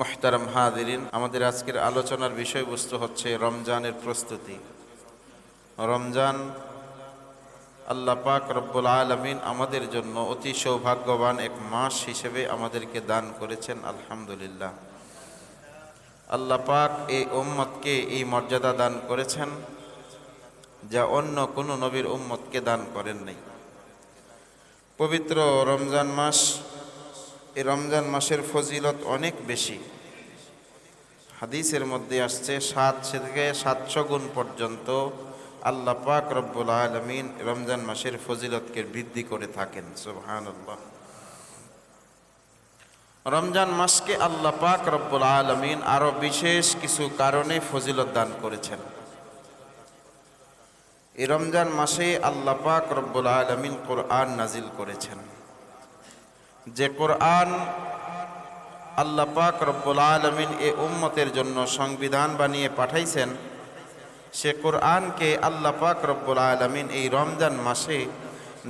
মোহতারাম হাদিরিন আমাদের আজকের আলোচনার বিষয়বস্তু হচ্ছে রমজানের প্রস্তুতি। রমজান আল্লাহ পাক রব্বুল আলমিন আমাদের জন্য অতি সৌভাগ্যবান এক মাস হিসেবে আমাদেরকে দান করেছেন, আলহামদুলিল্লাহ। আল্লাহ পাক এই উম্মতকে এই মর্যাদা দান করেছেন, যা অন্য কোনো নবীর উম্মতকে দান করেন নাই পবিত্র রমজান মাস এই রমজান মাসের ফজিলত অনেক বেশি। হাদিসের মধ্যে আসছে, সাত থেকে সাতশো গুণ পর্যন্ত আল্লাহ পাক রব্বুল আলমিন রমজান মাসের ফজিলতকে বৃদ্ধি করে থাকেন সুবহান রমজান মাসকে আল্লাহ পাক রব্বুল আলমিন আরও বিশেষ কিছু কারণে ফজিলত দান করেছেন। এই রমজান মাসে আল্লাহ পাক রব্বুল আলমিন কোরআন নাজিল করেছেন। যে কোরআন আল্লাহ পাক রব্বুল আলমিন এ উম্মতের জন্য সংবিধান বানিয়ে পাঠাইছেন, সে কোরআনকে আল্লাহ পাক রব্বুল আলমিন এই রমজান মাসে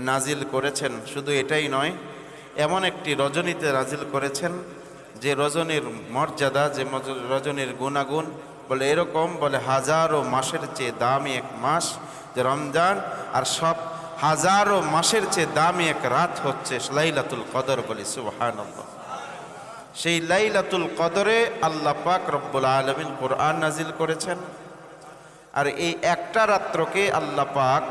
নাজিল করেছেন। শুধু এটাই নয়, এমন একটি রজনীতে নাজিল করেছেন যে রজনীর মর্যাদা, যে রজনীর গুণাগুণ, বলে এরকম বলে হাজারো মাসের চেয়ে দামি এক মাস যে রমজান আর সব হাজারো মাসের চেয়ে দামি এক রাত হচ্ছে লাইলাতুল কদর বলি সুবহান সেই লাইলাতুল কদরে আল্লাহ পাক রব্বুল আলমিন কোরআন নাজিল করেছেন। আর এই একটা রাত্রকে আল্লাহ পাক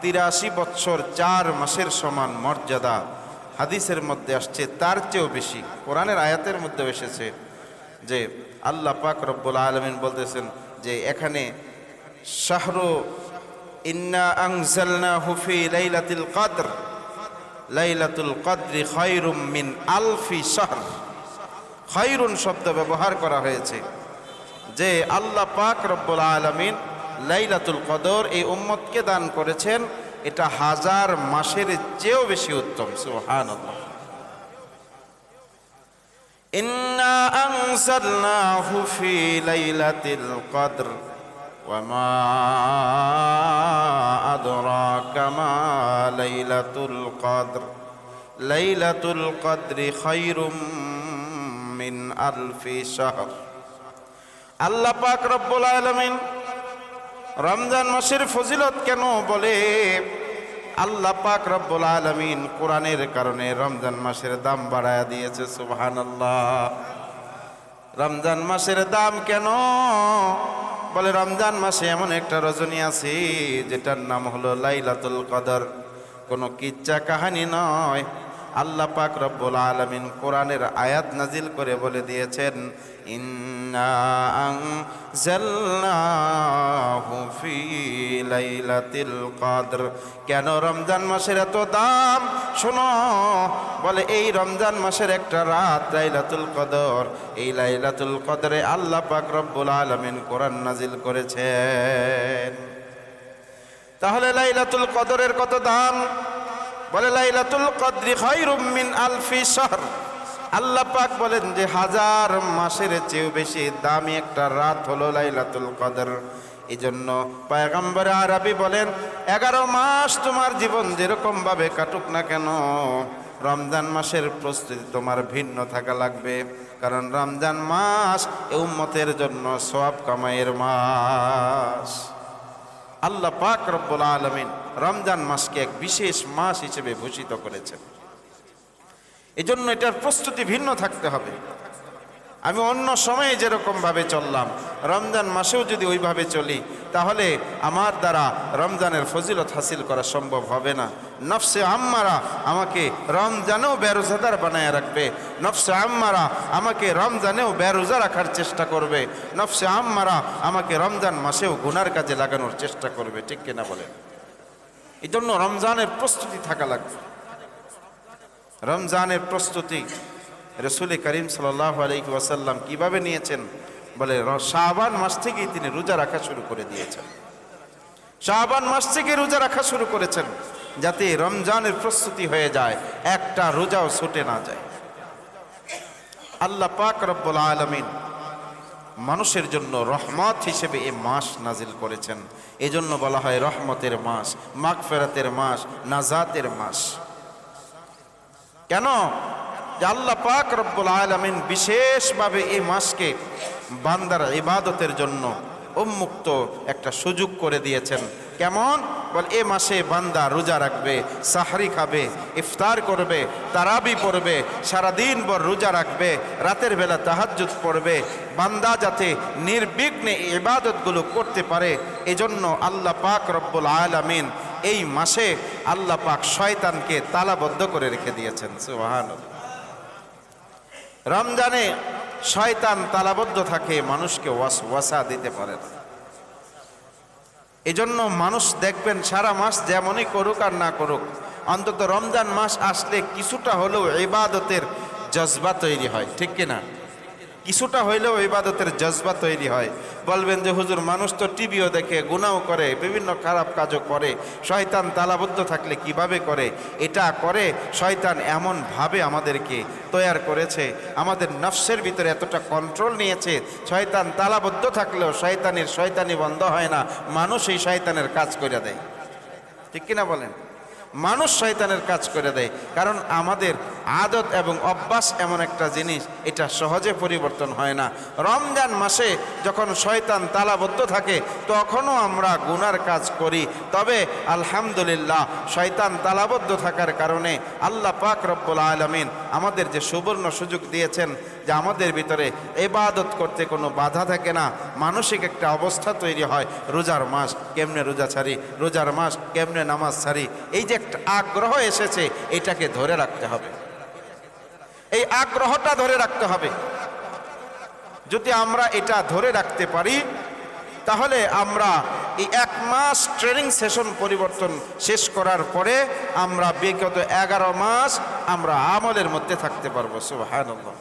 তিরাশি বৎসর চার মাসের সমান মর্যাদা হাদিসের মধ্যে আসছে, তার চেয়েও বেশি, কোরআনের আয়াতের মধ্যে এসেছে যে আল্লাহ পাক রব্বুল আলমিন বলতেছেন যে এখানে শাহরু লাইলাতুল কদর লাইলাতুল কদরি খৈরুম মিন আলফি শাহর খৈরুন শব্দ ব্যবহার করা হয়েছে। যে আল্লাহ পাক রব্বুল আলমিন লাইলাতুল কদর এই উম্মতকে দান করেছেন, এটা হাজার মাসের চেয়েও বেশি উত্তম। সুহান ইন্না আনসালনাহু ফি লাইলাতিল কদর ওয়ামা আদরাকা মা লাইলাতুল কদর লাইলাতুল কদরি খায়রুম মিন আলফি শাহর আল্লাহ পাক রব্বুল আলমিন রমজান মাসের ফজিলত কেন বলে? আল্লাহ পাক রব্বুল আলমিন কোরআনের কারণে রমজান মাসের দাম বাড়ায় দিয়েছে সুবহান রমজান মাসের দাম কেন বলে, রমজান মাসে এমন একটা রজনী আছে, যেটার নাম হলো লাইলাতুল কদর। কোনো কিচ্ছা কাহানি নয়। আল্লাহ পাক রব্বুল আলমিন কোরআনের আয়াত নাজিল করে বলে দিয়েছেন কেন রমজান মাসের এত দাম? শোনো, বলে এই রমজান মাসের একটা রাত লাইলাতুল কদর। এই লাইলাতুল কদরে আল্লাহ পাক রব্বুল আলমিন কোরআন নাজিল করেছেন। তাহলে লাইলাতুল কদরের কত দাম? বলে লাইলাতুল কদরি খায়রুম মিন আলফি শাহর। আল্লাহ পাক বলেন যে হাজার মাসের চেয়েও বেশি দামি একটা রাত হলো লাইলাতুল কদর। এই জন্য পায়গাম্বর আরবি বলেন, এগারো মাস তোমার জীবন যেরকম ভাবে কাটুক না কেন, রমজান মাসের প্রস্তুতি তোমার ভিন্ন থাকা লাগবে। কারণ রমজান মাস উম্মতের জন্য সব কামাইয়ের মাস। আল্লাহ পাক রব্বুল আলমিন রমজান মাসকে এক বিশেষ মাস হিসেবে ভূষিত করেছেন। এজন্য এটার প্রস্তুতি ভিন্ন থাকতে হবে। আমি অন্য সময়ে যেরকমভাবে চললাম, রমজান মাসেও যদি ওইভাবে চলি, তাহলে আমার দ্বারা রমজানের ফজিলত হাসিল করা সম্ভব হবে না। নফসে আম্মারা আমাকে রমজানেও বেরোজাদার বানায় রাখবে। নফসে আম্মারা আমাকে রমজানেও বেরোজা রাখার চেষ্টা করবে। নফসে আম্মারা আমাকে রমজান মাসেও গুনার কাজে লাগানোর চেষ্টা করবে। ঠিক কিনা বলেন? এই জন্য রমজানের প্রস্তুতি থাকা লাগবে। রমজানের প্রস্তুতি রসুল করিম সাল্লাহ আলহি ওয়াসাল্লাম কীভাবে নিয়েছেন? বলে শাহবান মাস থেকেই তিনি রোজা রাখা শুরু করে দিয়েছেন। শাহবান মাস থেকে রোজা রাখা শুরু করেছেন যাতে রমজানের প্রস্তুতি হয়ে যায়, একটা রোজাও ছুটে না যায়। আল্লাহ পাক রব্বুল আলমিন মানুষের জন্য রহমত হিসেবে এ মাস নাজিল করেছেন। এজন্য বলা হয় রহমতের মাস, মাগফেরাতের মাস, নাজাতের মাস। কেন? আল্লাহ পাক রব্বুল আলমিন বিশেষভাবে এই মাসকে বান্দার ইবাদতের জন্য উন্মুক্ত একটা সুযোগ করে দিয়েছেন। কেমন? বল, এ মাসে বান্দা রোজা রাখবে, সাহারি খাবে, ইফতার করবে, তারাবি পড়বে, সারাদিন ভর রোজা রাখবে, রাতের বেলা তাহাজ্জুদ পড়বে। বান্দা যাতে নির্বিঘ্নে ইবাদতগুলো করতে পারে, এজন্য আল্লাহ পাক রব্বুল আলামিন এই মাসে আল্লাহ পাক শয়তানকে তালাবদ্ধ করে রেখে দিয়েছেন, সুবহানাল্লাহ। রমজানে শয়তান তালাবদ্ধ থাকে, মানুষকে ওয়াসওয়াসা দিতে পারে না। এজন্য মানুষ দেখবেন সারা মাস যেমনই করুক আর না করুক, অন্তত রমজান মাস আসলে কিছুটা হলেও এবাদতের জজবা তৈরি হয়, ঠিক কিনা? কিছুটা হইলেও ইবাদতের জজবা তৈরি হয়। বলবেন যে, হুজুর, মানুষ তো টিভিও দেখে গুণাও করে, বিভিন্ন খারাপ কাজও করে। শয়তান তালাবদ্ধ থাকলে কীভাবে করে? এটা করে, শয়তান এমনভাবে আমাদেরকে তৈয়ার করেছে। আমাদের নফসের ভিতরে এতটা কন্ট্রোল নিয়েছে। শয়তান তালাবদ্ধ থাকলেও শয়তানের শয়তানি বন্ধ হয় না। মানুষ এই শয়তানের কাজ করে দেয়। ঠিক কিনা বলেন? মানুষ শয়তানের কাজ করে দেয়। কারণ আমাদের আদত এবং অভ্যাস এমন একটা জিনিস, এটা সহজে পরিবর্তন হয় না। রমজান মাসে যখন শয়তান তালাবদ্ধ থাকে, তখনও আমরা গুনার কাজ করি। তবে আলহামদুলিল্লাহ, শয়তান তালাবদ্ধ থাকার কারণে আল্লাহ পাক রব্বুল আলমিন আমাদের যে সুবর্ণ সুযোগ দিয়েছেন, যে আমাদের ভিতরে এবাদত করতে কোনো বাধা থাকে না, মানসিক একটা অবস্থা তৈরি হয়। রোজার মাস কেমনে রোজা ছাড়ি, রোজার মাস কেমনে নামাজ ছাড়ি, এই যে একটা আগ্রহ এসেছে, এটাকে ধরে রাখতে হবে। এই আগ্রহটা ধরে রাখতে হবে। যদি আমরা এটা ধরে রাখতে পারি, তাহলে আমরা এই এক মাস ট্রেনিং সেশন পরিবর্তন শেষ করার পরে আমরা বিগত এগারো মাস আমরা আমলের মধ্যে থাকতে পারব, সুবহানাল্লাহ।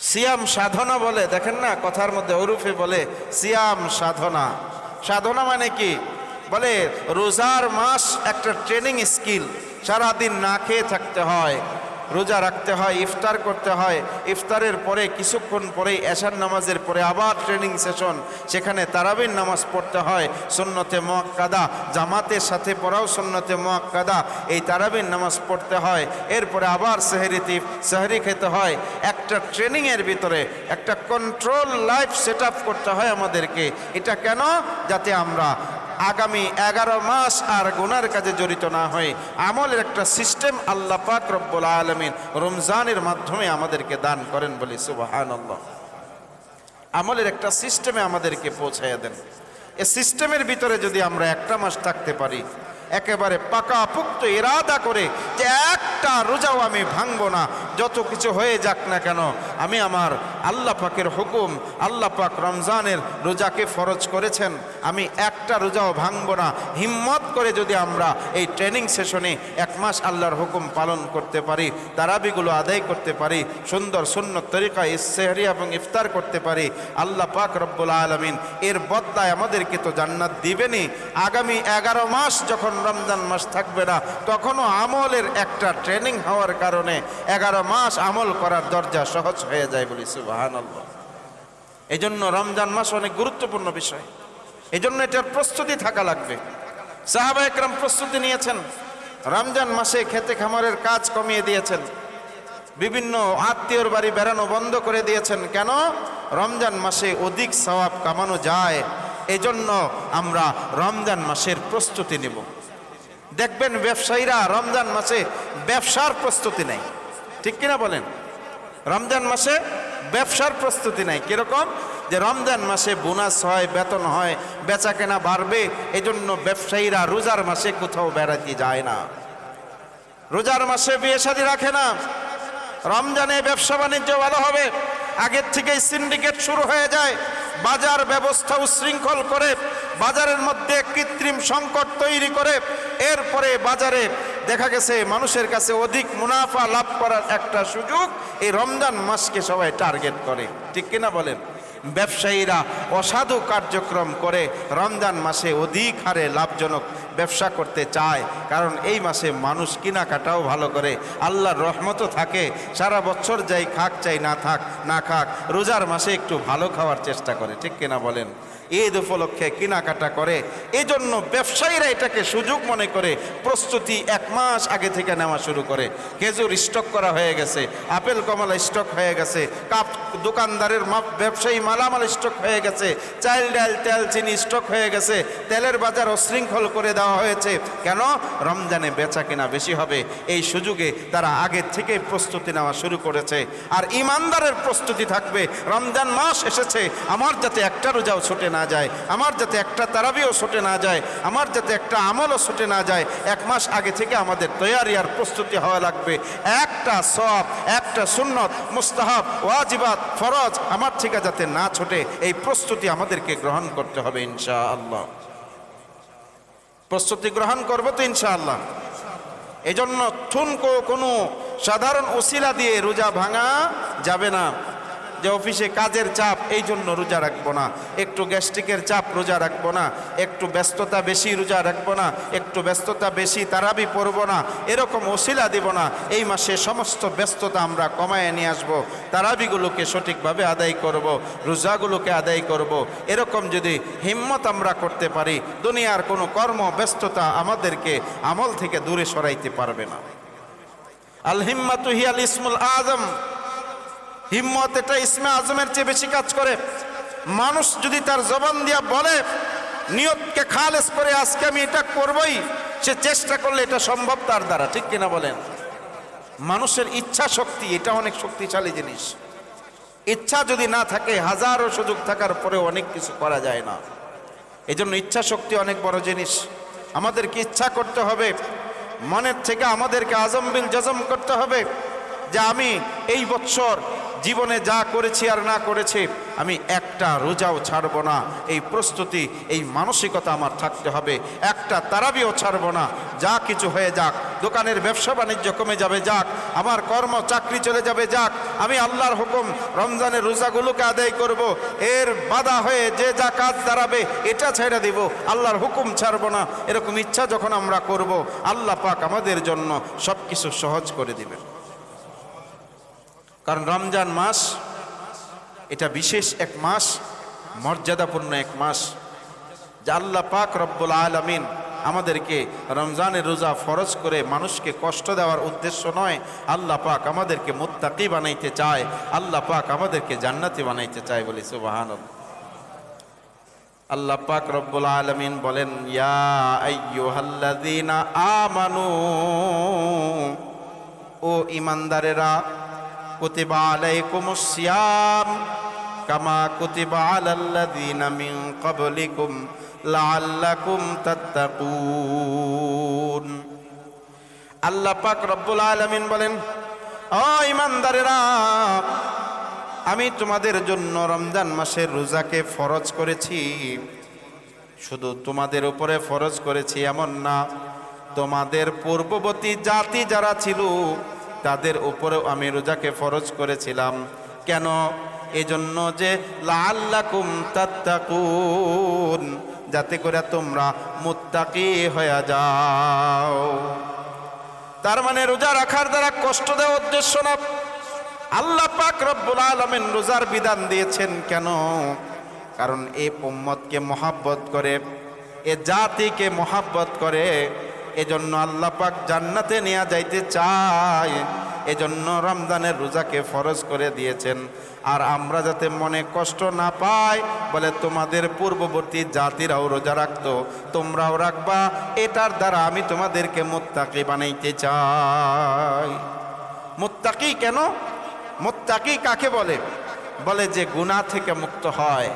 সিয়াম সাধনা বলে, দেখেন না, কথার মধ্যে ওরুফে বলে, সিয়াম সাধনা। সাধনা মানে কি? বলে রোজার মাস একটা ট্রেনিং স্কিল সারাদিন না খেয়ে থাকতে হয়। রোজা রাখতে হয়, ইফতার করতে হয়। ইফতারের পরে, কিছুক্ষণ পরেই এশার নামাজের পরে আবার ট্রেনিং সেশন সেখানে তারাবির নামাজ পড়তে হয়, সুন্নতে মোয়াক্কাদা। জামাতের সাথে পড়াও সুন্নতে মোয়াক্কাদা। এই তারাবির নামাজ পড়তে হয়, এরপরে আবার সেহরি তিফ, সেহরি খেতে হয়। একটা ট্রেনিংয়ের ভিতরে, একটা কন্ট্রোল লাইফ সেট করতে হয় আমাদেরকে। এটা কেন? যাতে আমরা আগামী এগারো মাস আর গুনার কাজে জড়িত না হয়ে আমলের একটা সিস্টেম আল্লাহ পাক রব্বুল আলমিন রমজানের মাধ্যমে আমাদেরকে দান করেন বলি সুবাহান আমলের একটা সিস্টেমে আমাদেরকে পৌঁছাইয়া দেন। এ সিস্টেমের ভিতরে যদি আমরা একটা মাস থাকতে পারি একেবারে পাকা পুক্ত ইরাদা করে যে একটা রোজাও আমি ভাঙবো না। যত কিছু হয়ে যাক না কেন, আমি আমার আল্লাহ পাকের হুকুম, আল্লাহ পাক রমজানের রোজাকে ফরজ করেছেন। আমি একটা রোজাও ভাঙবো না। হিম্মত করে যদি আমরা এই ট্রেনিং সেশনে এক মাস আল্লাহর হুকুম পালন করতে পারি, তারাবিগুলো আদায় করতে পারি, সুন্দর সুন্নত তরিকায় সেহরি এবং ইফতার করতে পারি, আল্লাহ পাক রব্বুল আলমিন এর বদলায় আমাদেরকে তো জান্নাত দিবেনই। আগামী এগারো মাস যখন রমজান মাস থাকবে না। তখনও আমলের একটা ট্রেনিং হওয়ার কারণে এগারো মাস আমল করার দরজা সহজ হয়ে যায় বলি সুবাহান এই জন্য রমজান মাস অনেক গুরুত্বপূর্ণ বিষয়। এই জন্য এটার প্রস্তুতি থাকা লাগবে। সাহাবা একরাম প্রস্তুতি নিয়েছেন। রমজান মাসে খেতে খামারের কাজ কমিয়ে দিয়েছেন। বিভিন্ন আত্মীয়র বাড়ি বেড়ানো বন্ধ করে দিয়েছেন। কেন? রমজান মাসে অধিক সওয়াব কামানো যায়। এজন্য আমরা রমজান মাসের প্রস্তুতি নেব। দেখবেন ব্যবসায়ীরা রমজান মাসে ব্যবসার প্রস্তুতি নেই। ঠিক কিনা বলেন? রমজান মাসে ব্যবসার প্রস্তুতি নেই। কীরকম? যে রমজান মাসে বোনাস হয়, বেতন হয় বেচা কেনা বাড়বে, এজন্য ব্যবসায়ীরা রোজার মাসে কোথাও বেড়াতে যায় না। রোজার মাসে বিয়ে শাদী রাখে না। রমজানে ব্যবসা বাণিজ্য ভালো হবে। আগের থেকেই সিন্ডিকেট শুরু হয়ে যায়। বাজার ব্যবস্থা উশৃঙ্খল করে, বাজারের মধ্যে কৃত্রিম সংকট তৈরি করে, এরপরে বাজারে দেখা গেছে মানুষের কাছে অধিক মুনাফা লাভ করার একটা সুযোগ এই রমজান মাসকে সবাই টার্গেট করে। ঠিক কিনা বলেন? ব্যবসায়ীরা অসাধু কার্যক্রম করে রমজান মাসে অধিক হারে লাভজনক ব্যবসা করতে চায়। কারণ এই মাসে মানুষ কেনাকাটাও ভালো করে। আল্লাহর রহমতও থাকে। সারা বছর যাই খাক, চাই না থাক, না খাক, রোজার মাসে একটু ভালো খাওয়ার চেষ্টা করে। ঠিক কিনা বলেন? ঈদ উপলক্ষে কেনাকাটা করে। এই জন্য ব্যবসায়ীরা এটাকে সুযোগ মনে করে, প্রস্তুতি এক মাস আগে থেকে নেওয়া শুরু করে। খেজুর স্টক করা হয়ে গেছে, আপেল কমলা স্টক হয়ে গেছে, কাপ দোকানদারের ব্যবসায়ী মালামাল স্টক হয়ে গেছে, চাল ডাল, তেল, চিনি স্টক হয়ে গেছে, তেলের বাজার অশৃঙ্খল করে দেওয়া হয়েছে। কেন? রমজানে বেচা কেনা বেশি হবে, এই সুযোগে তারা আগের থেকে প্রস্তুতি নেওয়া শুরু করেছে। আর ইমানদারের প্রস্তুতি থাকবে, রমজান মাস এসেছে, আমার যাতে একটা রোজাও ছুটে না যায়, আমার যাতে একটা তারাবিও ছুটে না যায়, আমার যাতে একটা আমলও ছুটে না যায়, এক মাস আগে থেকে আমাদের তৈয়ারি আর প্রস্তুতি হওয়া লাগবে। একটা সব একটা সুন্নত, মুস্তাহাব, ওয়াজিবাত, ফরজ, আমার থেকে যাতে না ছোটে, এই প্রস্তুতি আমাদেরকে গ্রহণ করতে হবে ইনশা আল্লাহ প্রস্তুতি গ্রহণ করব তো ইনশা আল্লাহ এজন্য ঠুনকো কোনো সাধারণ ওসিলা দিয়ে রোজা ভাঙা যাবে না। যে অফিসে কাজের চাপ, এই জন্য রোজা রাখব না। একটু গ্যাস্ট্রিকের চাপ রোজা রাখব না। একটু ব্যস্ততা বেশি রোজা রাখব না। একটু ব্যস্ততা বেশি তারাবি পড়ব না। এরকম ওসিলা দিব না। এই মাসে সমস্ত ব্যস্ততা আমরা কমায় নিয়ে আসব। তারাবিগুলোকে সঠিকভাবে আদায় করব। রোজাগুলোকে আদায় করব। এরকম যদি হিম্মত আমরা করতে পারি, দুনিয়ার কোনো কর্ম ব্যস্ততা আমাদেরকে আমল থেকে দূরে সরাইতে পারবে না। আল হিম্মাতু হিয়াল ইসমুল আজম। হিম্মত এটা ইসমে আজমের চেয়ে বেশি কাজ করে। মানুষ যদি তার জবান দিয়া বলে, নিয়তকে খালেস করে আজকে আমি এটা করবই, সে চেষ্টা করলে এটা সম্ভব তার দ্বারা, ঠিক কিনা বলেন? মানুষের ইচ্ছা শক্তি, এটা অনেক শক্তিশালী জিনিস। ইচ্ছা যদি না থাকে, হাজারো সুযোগ থাকার পরেও অনেক কিছু করা যায় না। এই জন্য ইচ্ছা শক্তি অনেক বড় জিনিস। আমাদেরকে ইচ্ছা করতে হবে, মনের থেকে আমাদেরকে আজম বিল জজম করতে হবে যে আমি এই বছর জীবনে যা করেছি আর না করেছি, আমি একটা রোজাও ছাড়ব না। এই প্রস্তুতি, এই মানসিকতা আমার থাকতে হবে। একটা তারাবিও ছাড়ব না। যা কিছু হয়ে যাক, দোকানের ব্যবসা বাণিজ্য কমে যাবে যাক, আমার কর্ম চাকরি চলে যাবে যাক, আমি আল্লাহর হুকুম, রমজানের রোজাগুলোকে আদায় করব। এর বাধা হয়ে যে যা কাজ দাঁড়াবে, এটা ছেড়ে দিব। আল্লাহর হুকুম ছাড়ব না। এরকম ইচ্ছা যখন আমরা করব, আল্লাহ পাক আমাদের জন্য সব কিছু সহজ করে দিবেন। কারণ রমজান মাস, এটা বিশেষ এক মাস, মর্যাদাপূর্ণ এক মাস। যা আল্লাহ পাক রব্বুল আলমিন আমাদেরকে রমজানের রোজা ফরজ করে মানুষকে কষ্ট দেওয়ার উদ্দেশ্য নয়, আল্লাহ পাক আমাদেরকে মুত্তাকি বানাইতে চায়, আল্লাহ পাক আমাদেরকে জান্নাতি বানাইতে চায় বলে সুবাহান আল্লাহ পাক রব্বুল আলমিন বলেন, ইয়া আমানু, ও ইমানদারেরা কুতিবা আলাইকুমুস সিয়াম কামা কুতিবা আলাল্লাযীনা মিন ক্বাবলিকুম লাআল্লাকুম তাত্তাকুন আল্লাহ পাক রব্বুল আলামিন বলেন, ও ইমানদারেরা আমি তোমাদের জন্য রমজান মাসের রোজাকে ফরজ করেছি। শুধু তোমাদের উপরে ফরজ করেছি এমন না, তোমাদের পূর্ববর্তী জাতি যারা ছিল তাদের উপরেও আমি রোজাকে ফরজ করেছিলাম। কেন? এজন্য যে লাল্লাকুম তাত্তাকুন, যাতে করে তোমরা মুত্তাকি হয়ে যাও। তার মানে রোজা রাখার দ্বারা কষ্ট দেওয়া উদ্দেশ্য না। আল্লাহ পাক রব্বুল আলমেন রোজার বিধান দিয়েছেন কেন? কারণ এই উম্মতকে মহাব্বত করে, এ জাতিকে মহাব্বত করে এজন্য আল্লাহ পাক জান্নাতে নেওয়া যাইতে চায়। এজন্য রমজানের রোজাকে ফরজ করে দিয়েছেন। আর আমরা যাতে মনে কষ্ট না পাই, বলে তোমাদের পূর্ববর্তী জাতিরাও রোজা রাখতো, তোমরাও রাখবা। এটার দ্বারা আমি তোমাদেরকে মোত্তাকি বানাইতে চাই। মোত্তাকি কেন? মোত্তাকি কাকে বলে? বলে যে গুনাহ থেকে মুক্ত হয়।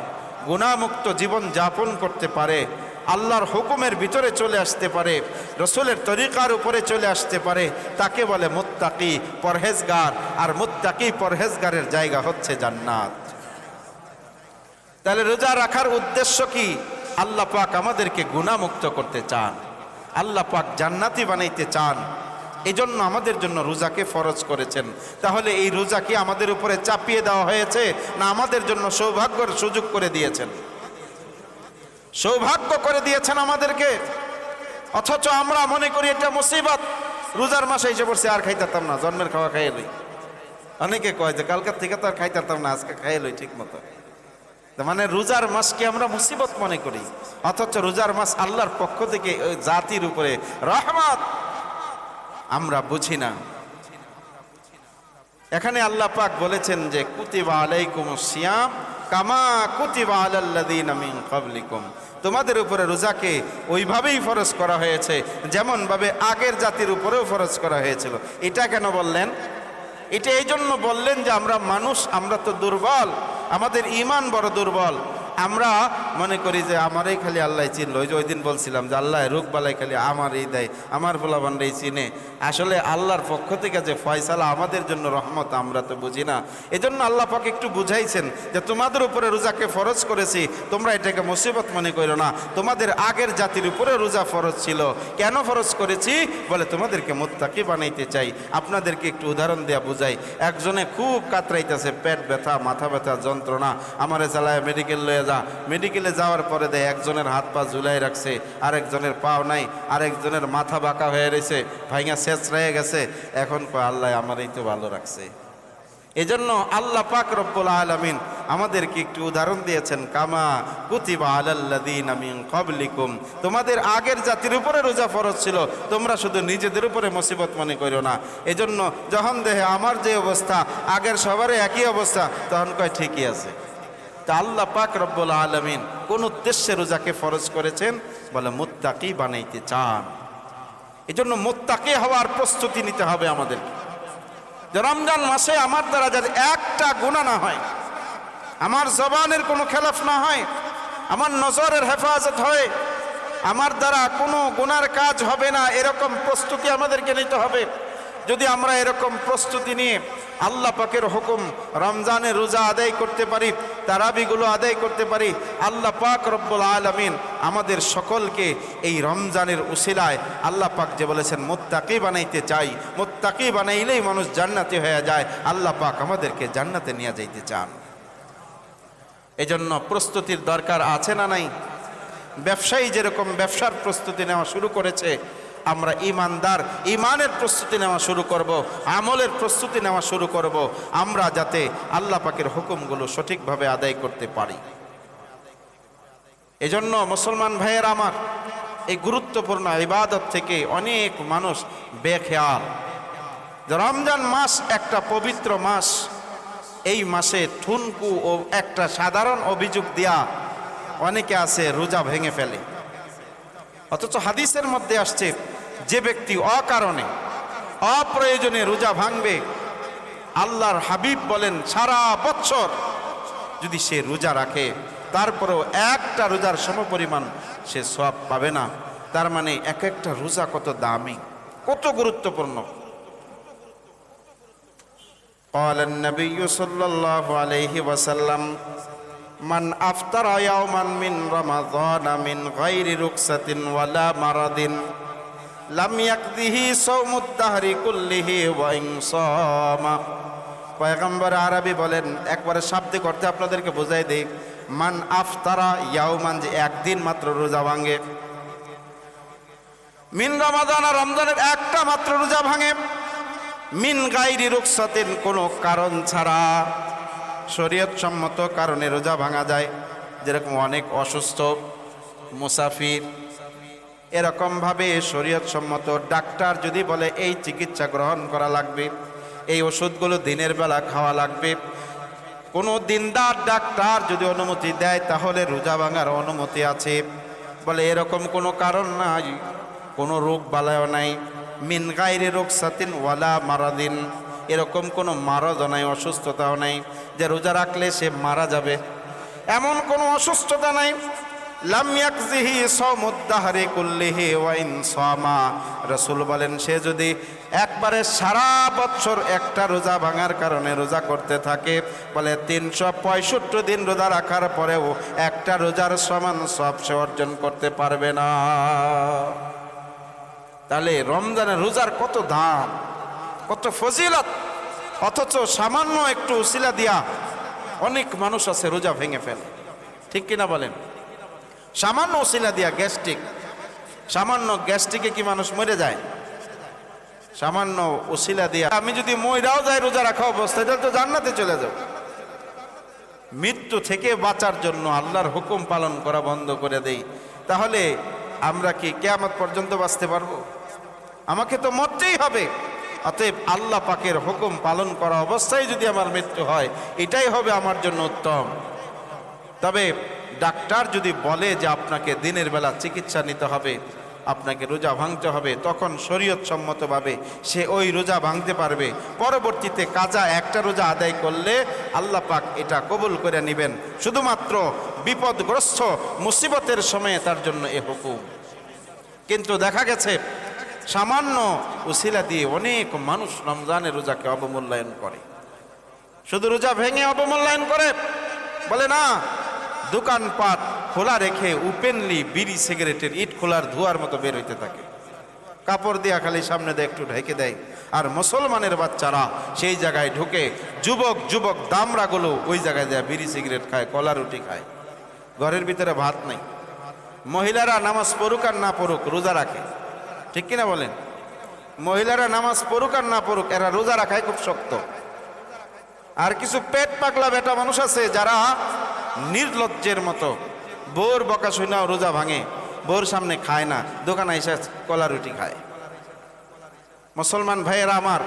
গুণামুক্ত জীবন যাপন করতে পারে। আল্লাহর হুকুমের ভিতরে চলে আসতে পারে, রসুলের তরিকার উপরে চলে আসতে পারে, তাকে বলে মুত্তাকি পরহেজগার, আর মুত্তাকি পরহেজগারের জায়গা হচ্ছে জান্নাত। তাহলে রোজা রাখার উদ্দেশ্য কি? আল্লাহ পাক আমাদেরকে গুণামুক্ত করতে চান, আল্লাহ পাক জান্নাতি বানাইতে চান এই জন্য আমাদের জন্য রোজাকে ফরজ করেছেন। তাহলে এই রোজা কি আমাদের উপরে চাপিয়ে দেওয়া হয়েছে, না আমাদের জন্য সৌভাগ্যের সুযোগ করে দিয়েছেন? সৌভাগ্য করে দিয়েছেন আমাদেরকে। অথচ আমরা মনে করি এটা মুসিবত। রোজার মাসে এসে পড়ছে, আর খাইতাম না, জন্মের খাওয়া খাইয়ে লই। অনেকে কয় যে, কালকার থেকে তো আর খাইতাম না, আজকে খাইয়ে লই ঠিক মতো। মানে রোজার মাসকে আমরা মুসিবত মনে করি। অথচ রোজার মাস আল্লাহর পক্ষ থেকে জাতির উপরে রহমত। আমরা বুঝি না। এখানে আল্লাহ পাক বলেছেন যে, কুতিবা আলাইকুম সিয়াম কামা কুতিবা তোমাদের উপরে রোজাকে ওইভাবেই ফরজ করা হয়েছে যেমনভাবে আগের জাতির উপরেও ফরজ করা হয়েছিল। এটা কেন বললেন? এটা এই জন্য বললেন যে আমরা মানুষ, আমরা তো দুর্বল, আমাদের ইমান বড় দুর্বল। আমরা মনে করি যে আমারই খালি আল্লাহ চিনল। ওই যে ওই দিন বলছিলাম যে আল্লাহ রোগ বালাই খালি আমারই দেয়, আমার পোলাবানরাই চিনে। আসলে আল্লাহর পক্ষ থেকে যে ফয়সালা আমাদের জন্য রহমত, আমরা তো বুঝি না। এজন্য আল্লাহ পাক একটু বুঝাইছেন যে তোমাদের উপরে রোজাকে ফরজ করেছি, তোমরা এটাকে মুসিবত মনে করো না। তোমাদের আগের জাতির উপরে রোজা ফরজ ছিল। কেন ফরজ করেছি? বলে তোমাদেরকে মোত্তাকি বানাইতে চাই। আপনাদেরকে একটু উদাহরণ দেওয়া বুঝাই। একজনে খুব কাতরাইতেছে, পেট ব্যথা, মাথা ব্যথা, যন্ত্রণা। আমারে চালায় মেডিকেল লয়ে যা। মেডিকেলে যাওয়ার পরে দেয় একজনের হাত পা ঝুলাই রাখছে, আরেকজনের পাও নাই, আরেকজনের মাথা বাঁকা হয়ে রয়েছে, ভাইঙা শেষ রয়ে গেছে। এখন আল্লাহ আমারই তো ভালো রাখছে। এজন্য আল্লাহ পাক রব্বুল আলামিন আমাদেরকে একটু উদাহরণ দিয়েছেন, কামা কুতিবা আলাল্লাদিন আমিন কবলিকুম তোমাদের আগের জাতির উপরে রোজা ফরজ ছিল, তোমরা শুধু নিজেদের উপরে মুসিবত মনে করো না। এজন্য যখন দেহে আমার যে অবস্থা, আগের সবারই একই অবস্থা, তখন কয়, ঠিকই আছে। তা আল্লাহ পাক রব্বুল আলামিন কোন উদ্দেশ্যে রোজাকে ফরজ করেছেন? বলে, মুত্তাকি বানাইতে চান। এজন্য মোত্তাকি হওয়ার প্রস্তুতি নিতে হবে আমাদেরকে। রমজান মাসে আমার দ্বারা যাতে একটা গুণা না হয়, আমার জবানের কোনো খেলাফ না হয়, আমার নজরের হেফাজত হয়, আমার দ্বারা কোনো গুনার কাজ হবে না, এরকম প্রস্তুতি আমাদেরকে নিতে হবে। যদি আমরা এরকম প্রস্তুতি নিয়ে আল্লাহ পাকের হুকুম রমজানে রোজা আদায় করতে পারি, তারাবিগুলো আদায় করতে পারি, আল্লাহ পাক রব্বুল আলমিন আমাদের সকলকে এই রমজানের উসিলায় আল্লাহ পাক যে বলেছেন, মোত্তাকি বানাইতে চাই। মোত্তাকি বানাইলেই মানুষ জান্নাতি হয়ে যায়। আল্লাহ পাক আমাদেরকে জান্নাতে নিয়ে যাইতে চান। এজন্য প্রস্তুতির দরকার আছে না নাই? ব্যবসায়ী যেরকম ব্যবসার প্রস্তুতি নেওয়া শুরু করেছে আমরা ইমানদার, ইমানের প্রস্তুতি নেওয়া শুরু করব, আমলের প্রস্তুতি নেওয়া শুরু করব, আমরা যাতে আল্লাহ পাকের হুকুমগুলো সঠিকভাবে আদায় করতে পারি। এজন্য মুসলমান ভাইয়ের আমার, এই গুরুত্বপূর্ণ ইবাদত থেকে অনেক মানুষ বেখেয়াল। রমজান মাস একটা পবিত্র মাস, এই মাসে ঠুনকু ও একটা সাধারণ অভিযোগ দেয়া অনেকে আছে রোজা ভেঙে ফেলে। অথচ হাদিসের মধ্যে আসছে যে ব্যক্তি অকারণে অপ্রয়োজনে রোজা ভাঙবে আল্লাহর হাবিব বলেন সারা বৎসর যদি সে রোজা রাখে তারপরেও একটা রোজার সমপরিমাণ সে সব পাবে না তার মানে এক একটা রোজা কত দামি কত গুরুত্বপূর্ণ قال النبي صلى الله عليه وسلم من أفطر يوما من رمضان من غير رخصة ولا مرض আরবি বলেন, একবারে শাব্দিক অর্থে আপনাদেরকে বোঝাই দেই, মান আফতারা ইয়াউমান, যে একদিন মাত্র রোজা ভাঙে। মিন রমাদান আর রমজানের একটা মাত্র রোজা ভাঙে। মিন গাইরি রুকসাতেন কোনো কারণ ছাড়া। শরীয়ত সম্মত কারণে রোজা ভাঙা যায়, যেরকম অনেক অসুস্থ, মুসাফির এরকমভাবে শরীয়ত সম্মত ডাক্তার যদি বলে, এই চিকিৎসা গ্রহণ করা লাগবে, এই ওষুধগুলো দিনের বেলা খাওয়া লাগবে। কোনো দিনদার ডাক্তার যদি অনুমতি দেয়, তাহলে রোজা ভাঙার অনুমতি আছে। বলে, এরকম কোনো কারণ নাই, কোনো রোগ বালায় নাই। মিন গাইরে রোগ সাতিন ওয়ালা মারাদিন। এরকম কোনো মারদ নাই, অসুস্থতাও নাই। যে রোজা রাখলে সে মারা যাবে। এমন কোনো অসুস্থতা নাই। রসুল বলেন, সে যদি একবারে সারা বছর একটা রোজা ভাঙার কারণে রোজা করতে থাকে, বলে তিনশো পঁয়ষট্টি দিন রোজা রাখার পরেও একটা রোজার সমান সব সে অর্জন করতে পারবে না। তাহলে রমজানের রোজার কত দাম, কত ফজিলত, অথচ সামান্য একটু উসিলা দিয়া অনেক মানুষ আছে রোজা ভেঙে ফেলে। ঠিক কিনা বলেন? সামান্য উসিলা দিয়া গ্যাস্ট্রিক, সামান্য গ্যাস্ট্রিকে কি মানুষ মরে যায়? সামান্য উসিলা দিয়া। আমি যদি মইরাও যাই রোজা রাখা অবস্থায়, তাহলে তো জান্নাতে চলে যাব মৃত্যু থেকে বাঁচার জন্য আল্লাহর হুকুম পালন করা বন্ধ করে দেই। তাহলে আমরা কি কেয়ামত পর্যন্ত বাঁচতে পারব? আমাকে তো মরতেই হবে। অতএব আল্লাহ পাকের হুকুম পালন করা অবস্থায় যদি আমার মৃত্যু হয়, এটাই হবে আমার জন্য উত্তম। তবে ডাক্তার যদি বলে যে আপনাকে দিনের বেলা চিকিৎসা নিতে হবে, আপনাকে রোজা ভাঙতে হবে, তখন শরীয়ত সম্মতভাবে সে ওই রোজা ভাঙতে পারবে। পরবর্তীতে কাজা একটা রোজা আদায় করলে আল্লাহ পাক এটা কবুল করে নেবেন। শুধুমাত্র বিপদগ্রস্ত মুসিবতের সময়ে তার জন্য এ হুকুম। কিন্তু দেখা গেছে, সামান্য উসিলা দিয়ে অনেক মানুষ রমজানের রোজাকে অবমূল্যায়ন করে। শুধু রোজা ভেঙে অবমূল্যায়ন করে? বলে না দোকানপাট খোলা রেখে ওপেনলি বিড়ি সিগারেটের ইট খোলার ধোয়ার মতো বের হইতে থাকে। কাপড় দিয়া খালি সামনে দিয়ে, একটু ঢেকে দেয়। আর মুসলমানের বাচ্চারা সেই জায়গায় ঢুকে যুবক যুবক দামরাগুলো ওই জায়গায় দেয় বিড়ি সিগারেট খায়, কলা রুটি খায়। ঘরের ভিতরে ভাত নাই। মহিলারা নামাজ পড়ুক আর না পড়ুক, রোজা রাখে। ঠিক কিনা বলেন? মহিলারা নামাজ পড়ুক আর না পড়ুক, এরা রোজা রাখায় খুব শক্ত। আর কিছু পেট পাগলা বেটা মানুষ আছে যারা নির্লজ্জের মতো। বোর বকা শুনাও রোজা ভাঙে, বোর সামনে খায় না, দোকানে এসে কলা রুটি খায়। মুসলমান ভাইয়েরা আমার,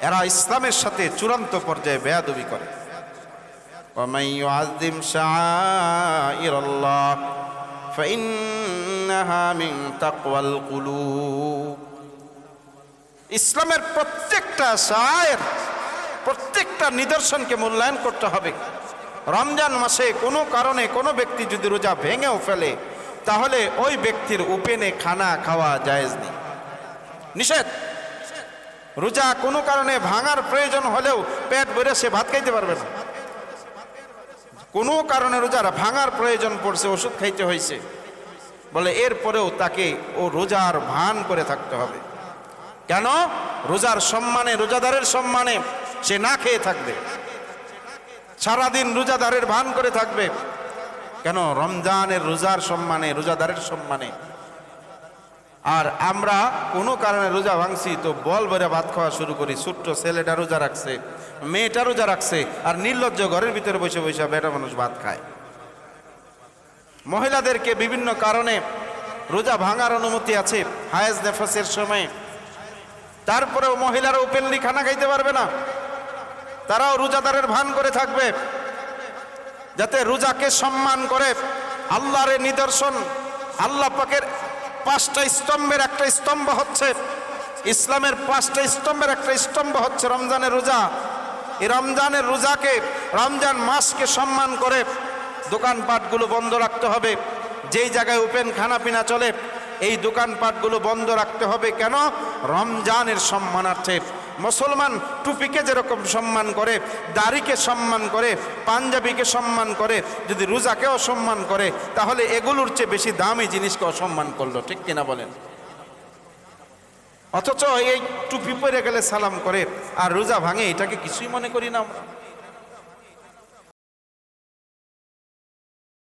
এরা ইসলামের সাথে চূড়ান্ত পর্যায়ে বেয়াদবি করে। ইসলামের প্রত্যেকটা সায়ের প্রত্যেকটা নিদর্শনকে মূল্যায়ন করতে হবে। রমজান মাসে কোনো কারণে কোনো ব্যক্তি যদি রোজা ভেঙেও ফেলে, তাহলে ওই ব্যক্তির উপেনে খানা খাওয়া জায়েজ নেই। নিষেধ। রোজা কোনো কারণে ভাঙার প্রয়োজন হলেও পেট ভরে সে ভাত খাইতে পারবে না। কোনো কারণে রোজার ভাঙার প্রয়োজন পড়ছে, ওষুধ খাইতে হয়েছে বলে এরপরেও তাকে ও রোজার ভান করে থাকতে হবে। কেন? রোজার সম্মানে, রোজাদারের সম্মানে সে না খেয়ে থাকবে। সারাদিন রোজাদারের ভান করে থাকবে। কেন? রমজানের রোজার সম্মানে, রোজাদারের সম্মানে। আর আমরা কোনো কারণে রোজা ভাঙছি, তো বল বেড়ে ভাত খাওয়া শুরু করি। ছোট্ট ছেলেটা রোজা রাখছে, মেয়েটা রোজা রাখছে, আর নির্লজ্জ ঘরের ভিতরে বসে বসে বেটা মানুষ ভাত খায়। মহিলাদেরকে বিভিন্ন কারণে রোজা ভাঙার অনুমতি আছে, হায়েজ নেফাসের সময়। তারপরেও মহিলারা ওপেনলি খানা খাইতে পারবে না। তারাও রোজাদারের ভান করে থাকবে। যাতে রোজাকে সম্মান করে আল্লাহর নিদর্শন, আল্লাহ পাকের পাঁচটা স্তম্ভের একটা স্তম্ভ হচ্ছে, ইসলামের পাঁচটা স্তম্ভের একটা স্তম্ভ হচ্ছে রমজানের রোজা। এই রমজানের রোজাকে, রমজান মাসকে সম্মান করে দোকানপাটগুলো বন্ধ রাখতে হবে। যেই জায়গায় ওপেন খানা পিনা চলে, এই দোকানপাটগুলো বন্ধ রাখতে হবে। কেন? রমজানের সম্মানার্থে। মুসলমান টুপিকে যেরকম সম্মান করে, দাড়িকে সম্মান করে, পাঞ্জাবিকে সম্মান করে, যদি রোজাকে অসম্মান করে, তাহলে এগুলোর চেয়ে বেশি দামি জিনিসকে অসম্মান করল, ঠিক কিনা বলেন? অথচ এই টুপি পরে গেলে সালাম করে, আর রোজা ভাঙে, এটাকে কিছুই মনে করি না আমরা।